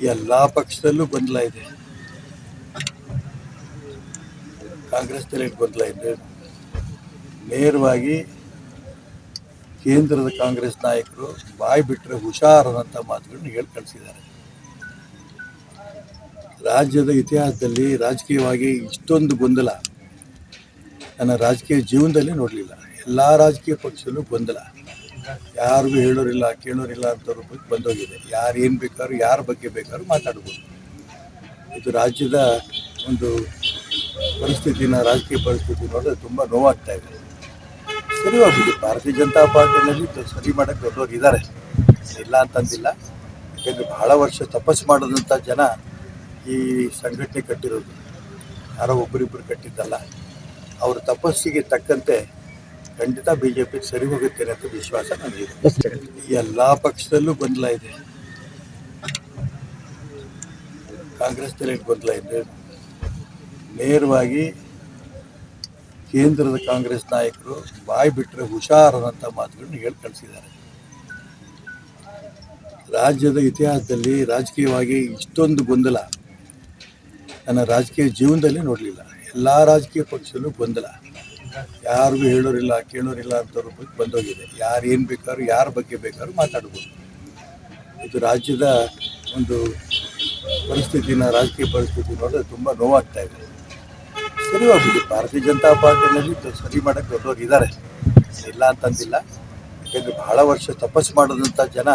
ಎಲ್ಲ ಪಕ್ಷದಲ್ಲೂ ಗೊಂದಲ ಇದೆ. ಕಾಂಗ್ರೆಸ್ನಲ್ಲಿ ಗೊಂದಲ ಇದೆ. ನೇರವಾಗಿ ಕೇಂದ್ರದ ಕಾಂಗ್ರೆಸ್ ನಾಯಕರು ಬಾಯಿ ಬಿಟ್ಟರೆ ಹುಷಾರದಂಥ ಮಾತುಗಳನ್ನ ಹೇಳಿ ಕಳಿಸಿದ್ದಾರೆ. ರಾಜ್ಯದ ಇತಿಹಾಸದಲ್ಲಿ ರಾಜಕೀಯವಾಗಿ ಇಷ್ಟೊಂದು ಗೊಂದಲ ನನ್ನ ರಾಜಕೀಯ ಜೀವನದಲ್ಲಿ ನೋಡಲಿಲ್ಲ. ಎಲ್ಲ ರಾಜಕೀಯ ಪಕ್ಷದಲ್ಲೂ ಗೊಂದಲ. ಯಾರಿಗೂ ಹೇಳೋರಿಲ್ಲ, ಕೇಳೋರಿಲ್ಲ ಅಂತ ರೂಪಕ್ಕೆ ಬಂದೋಗಿದೆ. ಯಾರು ಏನು ಬೇಕಾದ್ರೂ, ಯಾರ ಬಗ್ಗೆ ಬೇಕಾದ್ರೂ ಮಾತಾಡ್ಬೋದು. ಇದು ರಾಜ್ಯದ ಒಂದು ಪರಿಸ್ಥಿತಿನ, ರಾಜಕೀಯ ಪರಿಸ್ಥಿತಿ ನೋಡಿದ್ರೆ ತುಂಬ ನೋವಾಗ್ತಾ ಇದೆ. ಸರಿ ಹೋಗಿದೆ ಭಾರತೀಯ ಜನತಾ ಪಾರ್ಟಿನಲ್ಲಿ ಸರಿ ಮಾಡೋಕ್ಕೆ ದೊಡ್ಡವ್ರು ಇದ್ದಾರೆ ಇಲ್ಲ ಅಂತಂದಿಲ್ಲ. ಯಾಕೆಂದರೆ ಬಹಳ ವರ್ಷ ತಪಸ್ಸು ಮಾಡಿದಂಥ ಜನ ಈ ಸಂಘಟನೆ ಕಟ್ಟಿರೋದು. ಯಾರೋ ಒಬ್ಬರಿಬ್ಬರು ಕಟ್ಟಿದ್ದಲ್ಲ. ಅವರ ತಪಸ್ಸಿಗೆ ತಕ್ಕಂತೆ ಖಂಡಿತ ಬಿ ಜೆ ಪಿ ಸರಿ ಹೋಗುತ್ತೇನೆ ಅಂತ ವಿಶ್ವಾಸ ನನಗಿದೆ. ಎಲ್ಲ ಪಕ್ಷದಲ್ಲೂ ಗೊಂದಲ ಇದೆ. ಕಾಂಗ್ರೆಸ್ನಲ್ಲಿ ಗೊಂದಲ ಇದೆ. ನೇರವಾಗಿ ಕೇಂದ್ರದ ಕಾಂಗ್ರೆಸ್ ನಾಯಕರು ಬಾಯಿ ಬಿಟ್ಟರೆ ಹುಷಾರದಂಥ ಮಾತುಗಳನ್ನ ಹೇಳಿ ಕಳಿಸಿದ್ದಾರೆ. ರಾಜ್ಯದ ಇತಿಹಾಸದಲ್ಲಿ ರಾಜಕೀಯವಾಗಿ ಇಷ್ಟೊಂದು ಗೊಂದಲ ನನ್ನ ರಾಜಕೀಯ ಜೀವನದಲ್ಲಿ ನೋಡಲಿಲ್ಲ. ಎಲ್ಲ ರಾಜಕೀಯ ಪಕ್ಷದಲ್ಲೂ ಗೊಂದಲ. ಯಾರಿಗೂ ಹೇಳೋರಿಲ್ಲ, ಕೇಳೋರಿಲ್ಲ ಅಂತ ರೂಪಕ್ಕೆ ಬಂದೋಗಿದೆ. ಯಾರು ಏನು ಬೇಕಾದ್ರೂ, ಯಾರ ಬಗ್ಗೆ ಬೇಕಾದ್ರೂ ಮಾತಾಡ್ಬೋದು. ಇದು ರಾಜ್ಯದ ಒಂದು ಪರಿಸ್ಥಿತಿನ, ರಾಜಕೀಯ ಪರಿಸ್ಥಿತಿ ನೋಡಿದ್ರೆ ತುಂಬ ನೋವಾಗ್ತಾ ಇದೆ. ಸರಿ ಹೋಗಿದೆ ಭಾರತೀಯ ಜನತಾ ಪಾರ್ಟಿನಲ್ಲಿ ಸರಿ ಮಾಡೋಕ್ಕೆ ದೊಡ್ಡವ್ರು ಇದ್ದಾರೆ ಇಲ್ಲ ಅಂತಂದಿಲ್ಲ. ಯಾಕೆಂದರೆ ಬಹಳ ವರ್ಷ ತಪಸ್ಸು ಮಾಡಿದಂಥ ಜನ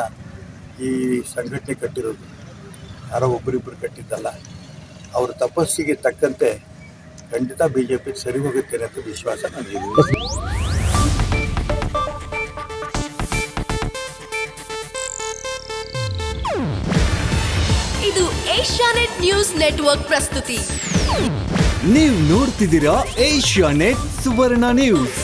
ಈ ಸಂಘಟನೆ ಕಟ್ಟಿರೋದು. ಯಾರೋ ಒಬ್ಬರಿಬ್ಬರು ಕಟ್ಟಿದ್ದಲ್ಲ. ಅವರ ತಪಸ್ಸಿಗೆ ತಕ್ಕಂತೆ ಖಂಡಿತ ಬಿ ಜೆ ಪಿ ಸರಿ ಹೋಗುತ್ತೇನೆ ಅಂತ ವಿಶ್ವಾಸ ನನಗಿದೆ. ಇದು ಏಷ್ಯಾನೆಟ್ ನ್ಯೂಸ್ ನೆಟ್ವರ್ಕ್ ಪ್ರಸ್ತುತಿ. ನೀವು ನೋಡ್ತಿದ್ದೀರಾ ಏಷ್ಯಾ ನೆಟ್ ಸುವರ್ಣ ನ್ಯೂಸ್.